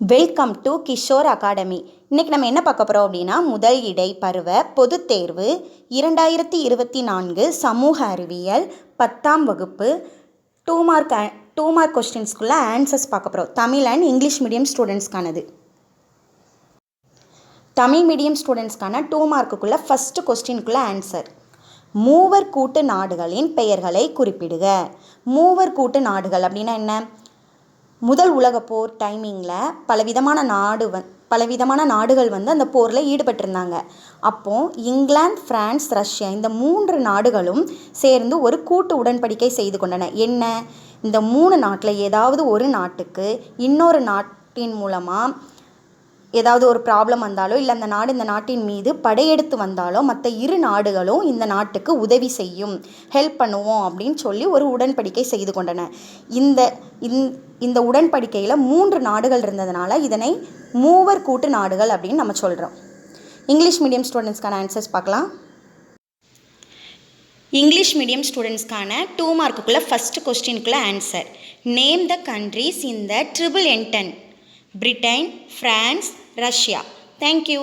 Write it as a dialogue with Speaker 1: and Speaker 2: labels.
Speaker 1: Welcome to Kishore academy இன்றைக்கி நம்ம என்ன பார்க்க போகிறோம் அப்படின்னா முதல் இடை பருவ பொதுத் தேர்வு இரண்டாயிரத்தி இருபத்தி நான்கு சமூக அறிவியல் பத்தாம் வகுப்பு டூ மார்க் டூ மார்க் கொஸ்டின்ஸ்குள்ளே ஆன்சர்ஸ் பார்க்க போகிறோம் தமிழ் அண்ட் இங்கிலீஷ் மீடியம் ஸ்டூடெண்ட்ஸ்க்கானது தமிழ் மீடியம் ஸ்டூடெண்ட்ஸ்க்கான டூ மார்க்குக்குள்ளே ஃபஸ்ட்டு கொஸ்டின்குள்ளே ஆன்சர் மூவர் கூட்டு நாடுகளின் பெயர்களை குறிப்பிடுக. மூவர் கூட்டு நாடுகள் அப்படின்னா என்ன? முதல் உலகப்போர் டைமிங்கில் பலவிதமான நாடு வந் பலவிதமான நாடுகள் வந்து அந்த போரில் ஈடுபட்டிருந்தாங்க. அப்போது இங்கிலாந்து ஃப்ரான்ஸ் ரஷ்யா இந்த மூன்று நாடுகளும் சேர்ந்து ஒரு கூட்டு உடன்படிக்கை செய்து கொண்டன. என்ன? இந்த மூணு நாட்டில் ஏதாவது ஒரு நாட்டுக்கு இன்னொரு நாட்டின் மூலமாக ஏதாவது ஒரு ப்ராப்ளம் வந்தாலோ இல்லை அந்த நாடு இந்த நாட்டின் மீது படையெடுத்து வந்தாலோ மற்ற இரு நாடுகளும் இந்த நாட்டுக்கு உதவி செய்யும் ஹெல்ப் பண்ணுவோம் அப்படின்னு சொல்லி ஒரு உடன்படிக்கை செய்து கொண்டன. இந்த இந்த உடன்படிக்கையில் மூன்று நாடுகள் இருந்ததுனால இதனை மூவர் கூட்டு நாடுகள் அப்படின்னு நம்ம சொல்கிறோம் இங்கிலீஷ் மீடியம் ஸ்டூடெண்ட்ஸ்க்கான ஆன்சர்ஸ் பார்க்கலாம். இங்கிலீஷ் மீடியம் ஸ்டூடெண்ட்ஸ்க்கான டூ மார்க்குக்குள்ளே first கொஸ்டினுக்குள்ளே answer name the countries in the triple entente Britain France Russia thank you